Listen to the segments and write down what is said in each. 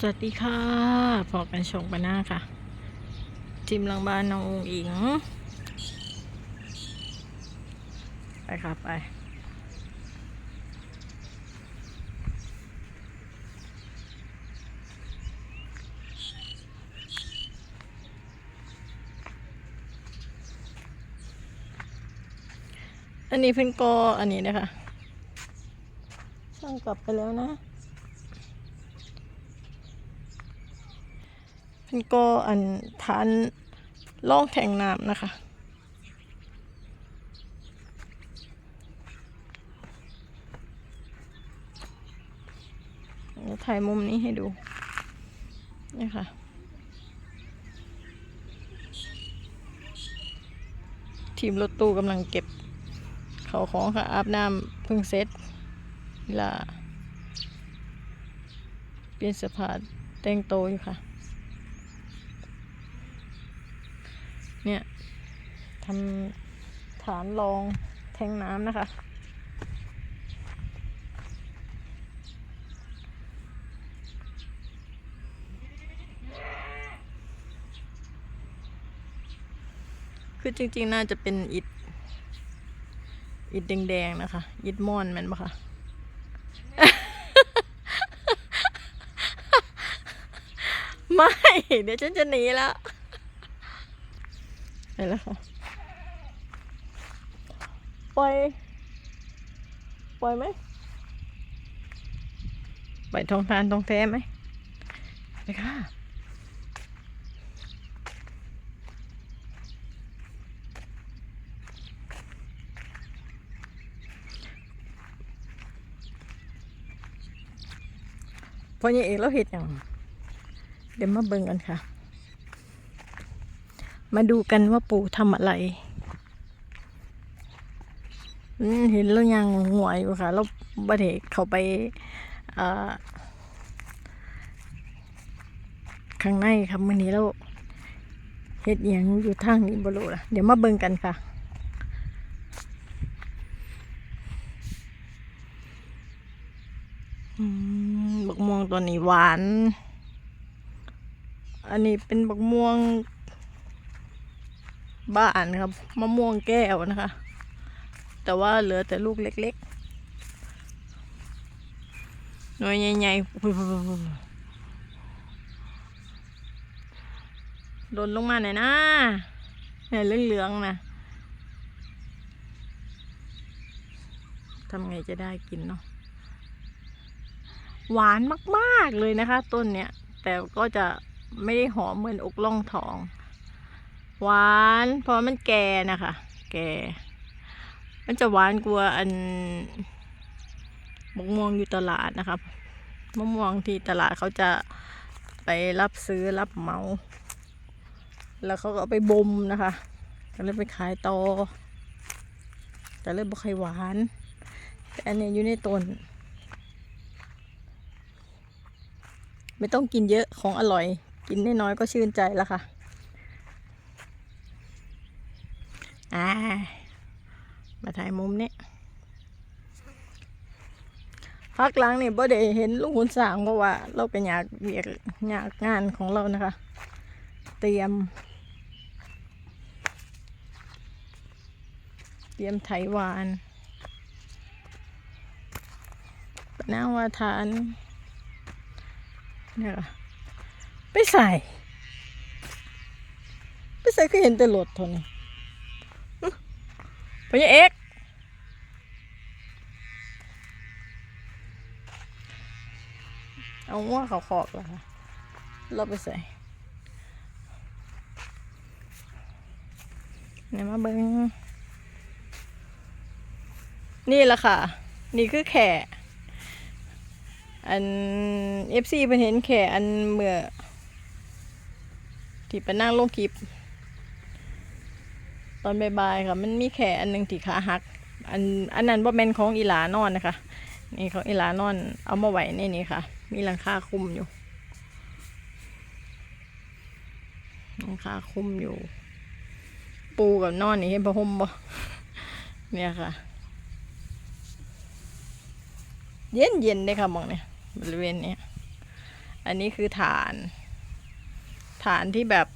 สวัสดีค่ะพอกันชงปาหน้าค่ะ จิมลังบ้านน้ององอิง ไปค่ะไป อันนี้เพิ่งก็อันนี้นะคะ ช่างกลับไปแล้วนะ เพิ่ นก็อันทานล่องแทงน้ำนะคะเดี๋ยวถ่ายมุมนี้ให้ดู นี่ค่ะ ทีมรถตู้กำลังเก็บ เขาของค่ะ อาบน้ำเพิ่งเซ็ตเวลา เปลี่ยนสภาแต่งโตอยู่ค่ะ เนี่ยทำฐานรองแทงน้ำนะคะคือจริงๆ น่าจะเป็นอิฐอิฐแดงๆ นะคะ อิฐม่อนแมันปะคะไม่ เดี๋ยวฉันจะหนีแล้ว ไปแล้วค่ะ ปล่อย ปล่อยไหม ปล่อยทองทานทองแท้ไหมไปค่ะพอยังเอกเราเห็ดอย่างเดี๋ยวมาเบิ่งกันค่ะ มาดูกันว่าปู่ทำอะไรเห็นแล้วยังหัวอยู่ค่ะ แล้วบัดเหตุเขาไปข้างในครับมื่อนี้แล้วเห็ดอหยังอยู่ทางนี้บรูล่ะ เดี๋ยวมาเบิ่งกันค่ะ บักม่วงตัวนี้หวาน อันนี้เป็นบักม่วง บ้านครับมะม่วงแก้วนะคะ แต่ว่าเหลือแต่ลูกเล็กๆหน่วยใหญ่ๆโดนลงมาหน่อยนะเนี่ยเหลืองๆนะทำไงจะได้กินเนาะหวานมากๆเลยนะคะ ต้นเนี้ย แต่ก็จะไม่ได้หอมเหมือนอกล่องทอง หวานเพราะมันแก่นะคะ แก่ มันจะหวานกว่าอันมะม่วงอยู่ตลาดนะครับมะม่วงที่ตลาดเขาจะไปรับซื้อรับเหมา แล้วเขาก็ไปบ่มนะคะก็เลยไปขายต่อแต่เลยบ่ค่อยหวานแต่อันนี้อยู่ในต้นไม่ต้องกินเยอะของอร่อย กินน้อยๆก็ชื่นใจแล้วค่ะ อ่า มาถ่ายมุมนี้พักหลังนี่บ่ได้เห็นลุงขุนสางเพราะว่า เราก็อยากเวียกอยากงานของเรานะคะ เตรียม เตรียมไถหวานปนาวาทานเนี่ยค่ะไปใส่ ไปใส่ก็เห็นแต่รถเท่านี้ พญาเอกเอาว่าเขาขอกแล้วค่ะเราไปใส่เนี่ยมาเบิงนี่แหละค่ะ นี่คือแข่อันเอฟซีเพิ่นเห็นแข่อันเมื่อที่ไปนั่งลงคลิป ตอนบ่ายๆค่ะ มันมีแค่อันหนึ่งที่ขาหัก อันอันนั้นบ่แม่นของอีหลานอนนะคะ นี่ของอีหลานอนเอามาไว้ในนี้ค่ะ มีหลังคาคุมอยู่หลังคาคุมอยู่ ปูกับนอนนี่เห็นผ้าห่มบ่เนี่ยค่ะ เย็นเย็นๆเลยค่ะมองเนี่ยบริเวณเนี้ยอันนี้คือฐาน ฐานที่แบบ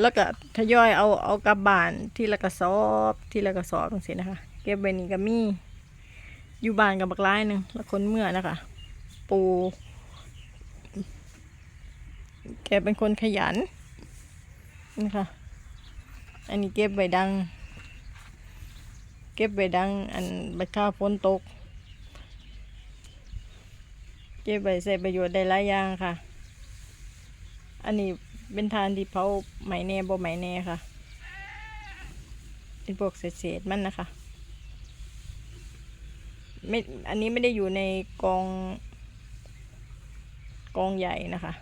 แล้วก็ทยอยเอาเอากลับบ้านที่ละกระสอบที่ละกระสอบตรงสินะคะ เก็บไว้นี่ก็มีอยู่บ้านกับบักร้ายหนึ่งแล้วคนเมื่อนะคะ ปู แกเป็นคนขยันนะคะ อันนี้เก็บไว้ดัง เก็บไว้ดัง อันใบข้าวฝนตก เก็บไว้ใช้ประโยชน์ได้หลายอย่างค่ะ อันนี้ เป็นทานที่เผาไหมแน่บ่ไหมแน่ค่ะ เป็นพวกเศษๆมันนะคะ ไม่ อันนี้ไม่ได้อยู่ในกอง กองใหญ่นะคะ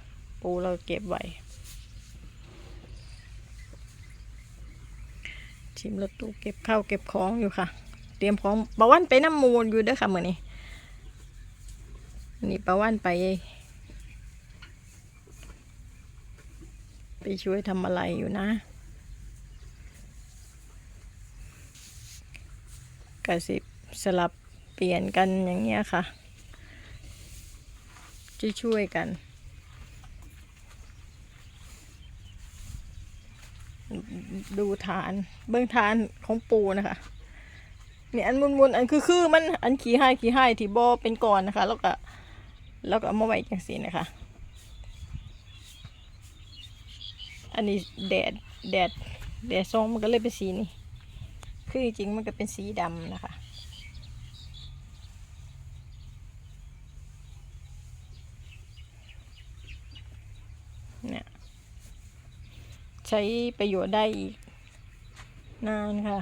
ปูเราเก็บไว้ชิมรถตู้เก็บข้าวเก็บของอยู่ค่ะ เตรียมของปะวันไปน้ำมูลอยู่เด้วยค่ะเหมือนนี้นี่ปะวันไป ไป ช่วยทำอะไรอยู่นะกสิสลับเปลี่ยนกันอย่างเงี้ยค่ะจะช่วยกัน ดูฐานเบื้องฐานของปูนะคะนี่อันมุนๆอันคือคือมันอันขี้ให้ขี้ให้ที่บอเป็นก่อนนะคะ แล้วก็แล้วก็เอามาไว้จังสีนะคะ อันนี้แดดแดดแดดซองมันก็เลยเป็นสีนี้คือจริงๆมันก็เป็นสีดำนะคะเนี่ยใช้ประโยชน์ได้อีก นานค่ะ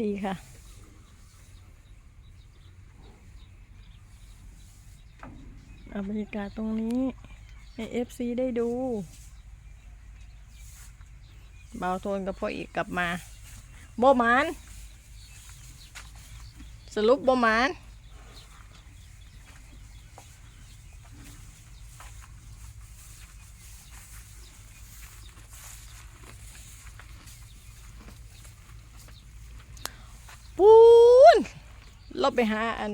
ดีค่ะ บรรยากาศตรงนี้ให้เอฟซีได้ดู เบาโทนกับพ่ออีกกลับมาโบมานสรุปโบมานปูนเราไปหาอัน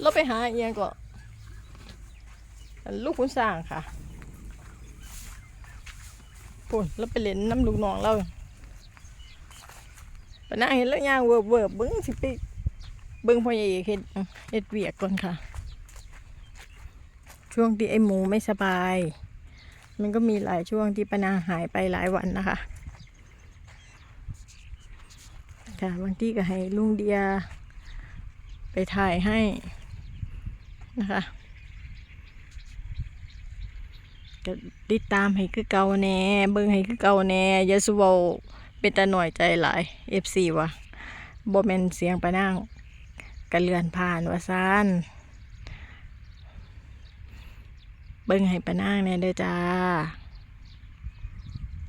เราไปหาเอียงก็อันลูกคุณสร้างค่ะ ปูนเราไปเล่นน้ำลูกน้องเราปนั่งเห็นแล้วย่างเวิร์บเวิร์บเบิ้งสิไปเบิ้งพ่อใหญ่เห็ดเห็ดเวียกก่อนค่ะ ช่วงที่ไอหมูไม่สบาย มันก็มีหลายช่วงที่ปนาหายไปหลายวันนะคะค่ะบางที่ก็ให้ลุงเดีย ไปถ่ายให้นะคะ ก็ติดตามให้คือเก่าแน่เบิ่งให้คือเก่าแน่อยาสุเวาเป็นตาหน่อยใจหลาย FC ว่ะบ่แม่นเสียงปะนางกระเลือนผ่านว่าซานเบิ่งให้ปะนางแน่เด้อจ้า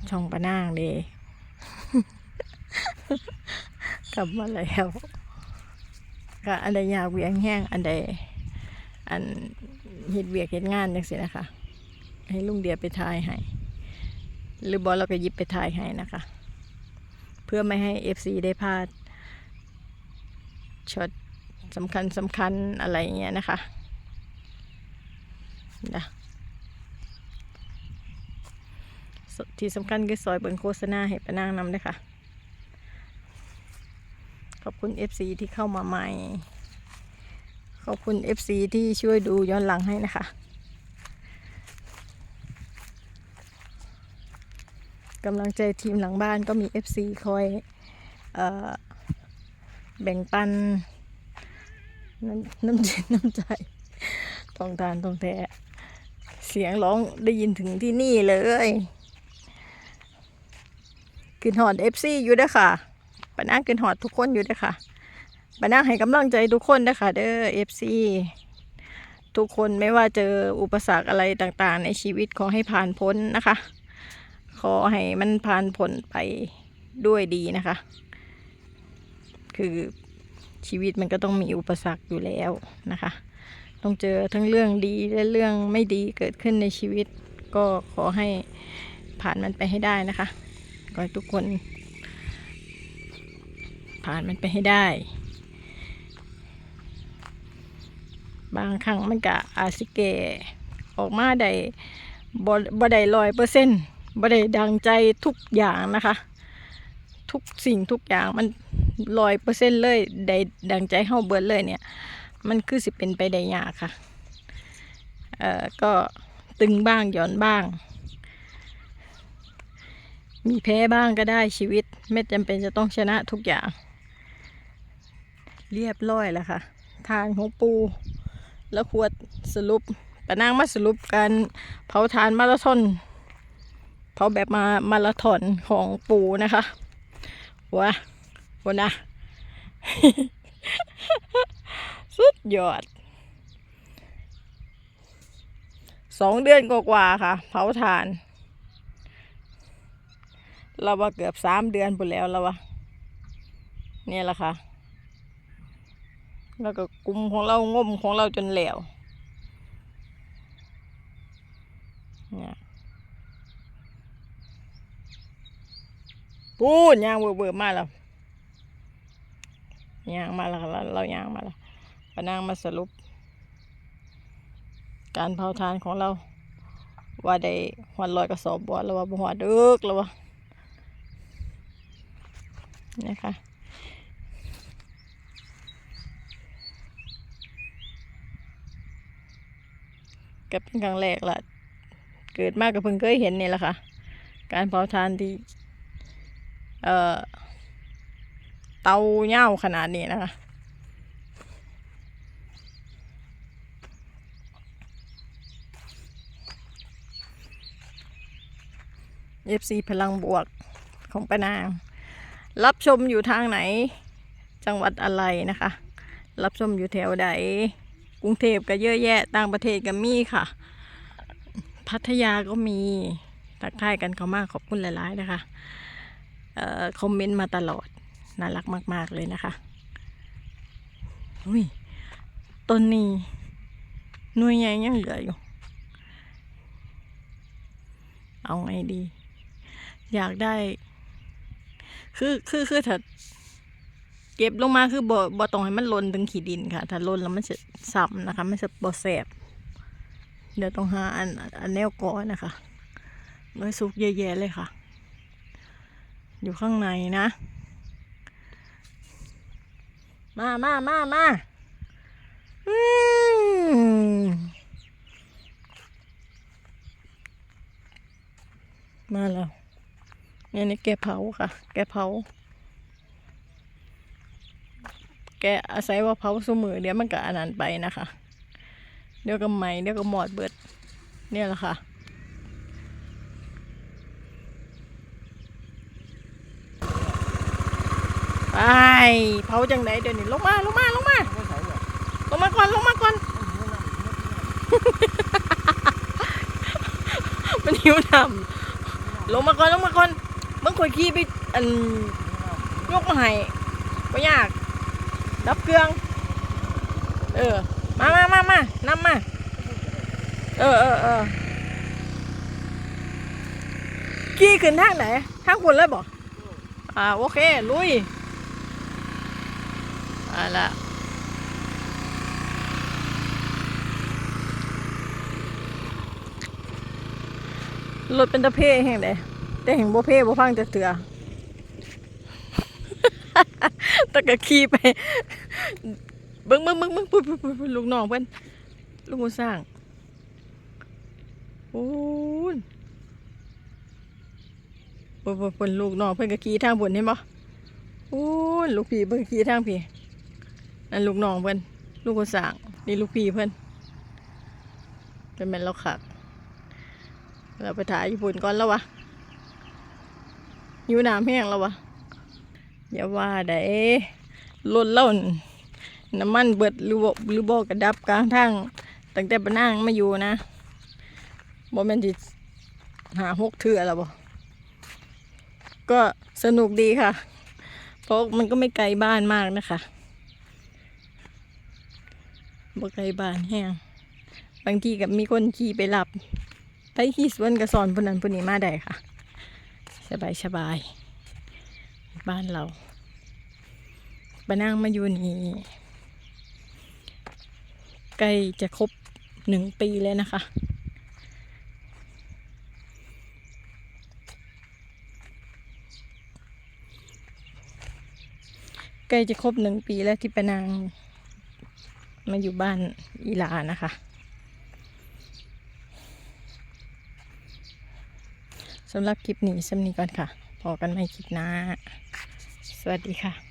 ช่องปะนางเด้กลับมาแล้วก็อันใดอยากเวียงแห้งอันใดอันเฮ็ดเวียกเฮ็ดงานจังซี่นะคะ ให้ลุงเดียไปทายให้ หรือบอเราก็ยิบไปทายให้นะคะ เพื่อไม่ให้ FC ได้พลาดช็อตสำคัญสำคัญอะไรอย่างเงี้ยนะคะนะที่สำคัญคือซอยเบิ่งโฆษณาให้ปนางนำด้วยค่ะ ขอบคุณ FC ที่เข้ามาใหม่ ขอบคุณ FC ที่ช่วยดูย้อนหลังให้นะคะ กำลังใจทีมหลังบ้านก็มี FC คอยเออแบ่งปันน้ำน้ำจิตน้ำใจทองทานทองแท้เสียงร้องได้ยินถึงที่นี่เลยกินหอด FC อยู่เด้อค่ะปนั่งกินหอดทุกคนอยู่เด้อค่ะปนั่งให้กำลังใจทุกคนเด้อค่ะเด้อเอฟซีทุกคนไม่ว่าเจออุปสรรคอะไรต่างๆ ในชีวิตขอให้ผ่านพ้นนะคะ ขอให้มันผ่านพ้นไปด้วยดีนะคะ คือชีวิตมันก็ต้องมีอุปสรรคอยู่แล้วนะคะ ต้องเจอทั้งเรื่องดีและเรื่องไม่ดีเกิดขึ้นในชีวิต ก็ขอให้ผ่านมันไปให้ได้นะคะขอให้ทุกคน ผ่านมันไปให้ได้ บางครั้งมันก็อาจสิแก่ออกมาได้บ่บ่ได้ร้อยเปอร์เซ็นต์ บ่ได้ดังใจทุกอย่างนะคะ ทุกสิ่งทุกอย่างมันร้อยเปอร์เซ็นต์เลยได้ดังใจเฮาเบิดเลยเนี่ย มันคือสิเป็นไปได้ยากค่ะ เอ่อ ก็ตึงบ้างหย่อนบ้าง มีแพ้บ้างก็ได้ชีวิต ไม่จำเป็นจะต้องชนะทุกอย่าง เรียบร้อยแล้วค่ะ ทานของปู แล้วขวดสรุปปะนางมาสรุปการเผาทานมาราธอน เผาแบบมามาราธอนของปูนะคะว้าวันนะ สุดยอดสองเดือนกว่าๆค่ะ เผาทาน เราว่าเกือบสามเดือนไปแล้วแล้ววะเนี่ยแหละค่ะ แล้วก็กลุ่มของเรางมของเราจนแหลวเนี่ย ปูนยางเบื่อมาแล้วยางมาแล้วเราเรายางมาแล้วปนางมาสรุป การเผาทานของเรา ว่าได้หัวลอยกระสอบบ่แล้วว่าบ่หัวดึกแล้ววะนะคะก็เป็นครั้งแรกละเกิดมากก็เพิ่งเคยเห็นนี่แหละค่ะ การเผาทานที่ เอ่อเตาเง่าขนาดนี้นะคะเอฟซีพลังบวกของป้านาง รับชมอยู่ทางไหน จังหวัดอะไรนะคะ รับชมอยู่แถวใดกรุงเทพก็เยอะแยะ ต่างประเทศก็มีค่ะ พัทยาก็มีทักทายกันเขามากขอบคุณหลาย ๆ นะคะ คอมเมนต์มาตลอด น่ารักมาก ๆ เลยนะคะอุ้ยต้นนี้หน่วยใหญ่ยังเหลืออยู่ เอาไงดี อยากได้ คือคือคือถ้าเก็บลงมาคือบ่บ่ต้องให้มันลนถึงขีดินค่ะ ถ้าลนแล้วมันจะซ้ำนะคะ มันจะบ่แสบ เดี๋ยวต้องหาอันอันแนวก่อนนะคะเนื้อซุกแย่ๆเลยค่ะ อยู่ข้างในนะ มามามามาอืมมาแล้วเนี่ยนี่แกเผาค่ะ แกเผา แกอาศัยว่าเผาสมือเดี๋ยวมันก็อันนั้นไปนะคะ เดี๋ยวก็ไหมเดี๋ยวก็หมอดเบิด เนี่ยแหละค่ะ ไปเผาจังไหนเดี๋ยวนี้ลงมาลงมาลงมาลงมาก่อนลงมาก่อนมันหิวน้ำลงมาก่อนลงมาก่อนมึงคอยขี่ไปอันยกมาให้ไม่ยากดับเครื่อง เออ มามามามานำมา เออเออเออขี่ขึ้นทางไหนทางคุณเลยบอกอ่าโอเค ลุย เอาละรถเป็นตะเพ่แห่งใดแต่แห่งบ่เพ่บ่ฟังจะเถื่อตะกะขี่ไปเบิ้งเบิ้งเบิ้งเบิ้งปุ๊บปุ๊บปุ๊บลูกน้องเพิ่นลูกมือสร้างโอ้ยปุ๊บปุ๊บเพิ่นลูกน้องเพิ่นก็ขี่ทางบนเห็นบ่โอ้ยลูกพี่เพิ่นขี่ทางพี่ นั่นลูกน้องเพิ่อนลูกมือสร้างนี่ลูกพี่เพิ่อนเป็นแมนเราขักเราไปถ่ายญี่ปุ่นก่อนแล้ววะอยู่น้ำแห้งแล้ววะอย่าว่าได้รถเล่านั่นน้ำมันเบิดหรือบ่หรือบ่กระดับกลางทางตั้งแต่ปะนางมาอยู่นะบ่แม่นสิหาหกเทื่อแล้วบ่ก็สนุกดีค่ะ เพราะมันก็ไม่ไกลบ้านมากนะคะ บ่ไกลบ้านแห้งบางทีกับมีคนขี่ไปรับ ไปขี่สวนกระสอนพนันพนนี้มาได้ค่ะ สบายสบายบ้านเราปะนางมาอยู่นี่ใกล้จะครบหนึ่งปีแล้วนะคะ ใกล้จะครบหนึ่งปีแล้วที่ปนาง มาอยู่บ้านอีลานะคะ สำหรับคลิปนี้สำนีก่อนค่ะ พอกันไม่คลิปหน้า สวัสดีค่ะ